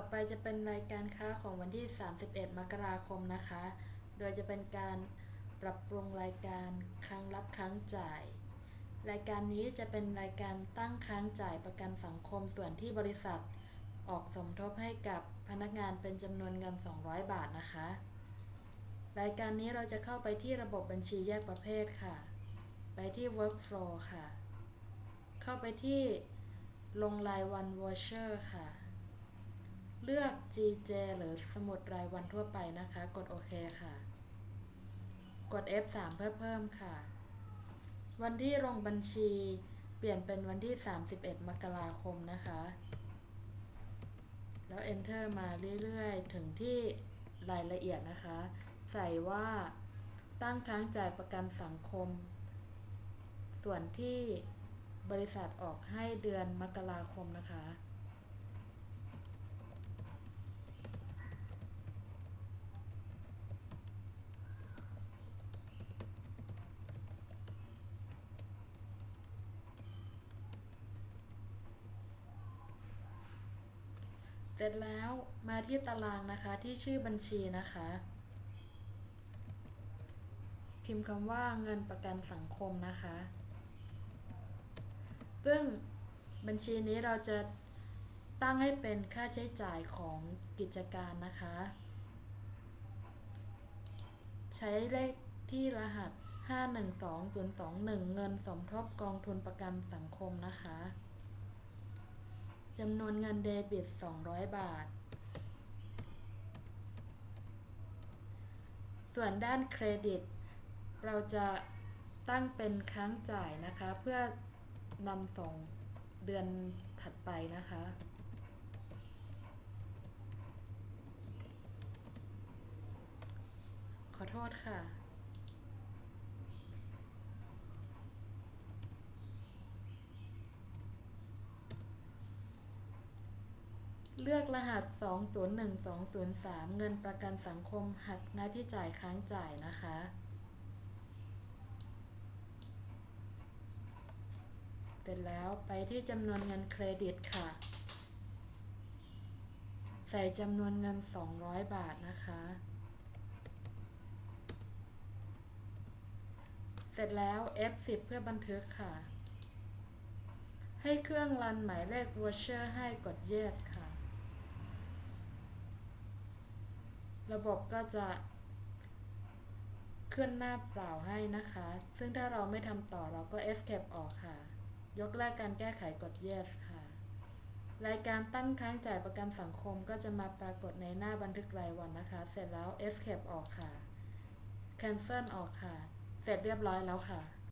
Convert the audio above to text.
่อไปจะเป็นรายการค้าของวันที่ 31 มกราคมนะคะ โดยจะเป็นการปรับปรุงรายการค้างรับค้างจ่าย รายการนี้จะเป็นรายการตั้งค้างจ่ายประกันสังคมส่วนที่บริษัท ออกสมทบให้กับพนักงานเป็นจำนวนเงิน 200 บาทนะคะ รายการนี้เราจะเข้าไปที่ระบบบัญชีแยกประเภทค่ะ ไปที่ workflow ค่ะ เข้าไปที่ลงรายวัน voucher ค่ะ เลือก GJ หรือสมุดรายวันทั่วไปนะคะ กดโอเคค่ะ กด F3 เพื่อเพิ่มค่ะ วันที่ลงบัญชีเปลี่ยนเป็นวันที่ 31 มกราคมนะคะ แล้ว Enter มาเรื่อยๆ ถึงที่รายละเอียดนะคะ ใส่ว่าตั้งค้างจ่ายประกันสังคม ส่วนที่บริษัทออกให้เดือนมกราคมนะคะ เสร็จแล้วมาที่ตารางนะคะที่ชื่อบัญชีนะคะ พิมพ์คำว่าเงินประกันสังคมนะคะ ซึ่งบัญชีนี้เราจะตั้งให้เป็นค่าใช้จ่ายของกิจการนะคะ ใช้เลขที่รหัส 512021 เงินสมทบกองทุนประกันสังคมนะคะ จำนวนเงินเดบิต 200 บาท ส่วนด้านเครดิต เราจะตั้งเป็นค้างจ่ายนะคะ เพื่อนำส่งเดือนถัดไปนะคะ ขอโทษค่ะ เลือกรหัส 201203 เงินประกันสังคมหักหน้าที่จ่ายค้างจ่ายนะคะ เสร็จแล้วไปที่จำนวนเงินเครดิตค่ะ ใส่จำนวนเงิน 200 บาทนะคะ เสร็จแล้ว F10 เพื่อบันทึกค่ะให้เครื่องรันหมายเลข voucher ให้กด yes ค่ะ ระบบก็จะขึ้นหน้าเปล่าให้นะคะ ซึ่งถ้าเราไม่ทำต่อเราก็ escape ออกค่ะ ยกเลิกการแก้ไขกด yes ค่ะ รายการตั้งค้างจ่ายประกันสังคมก็จะมาปรากฏในหน้าบันทึกรายวันนะคะ เสร็จแล้ว escape ออกค่ะ cancel ออกค่ะ เสร็จเรียบร้อยแล้วค่ะ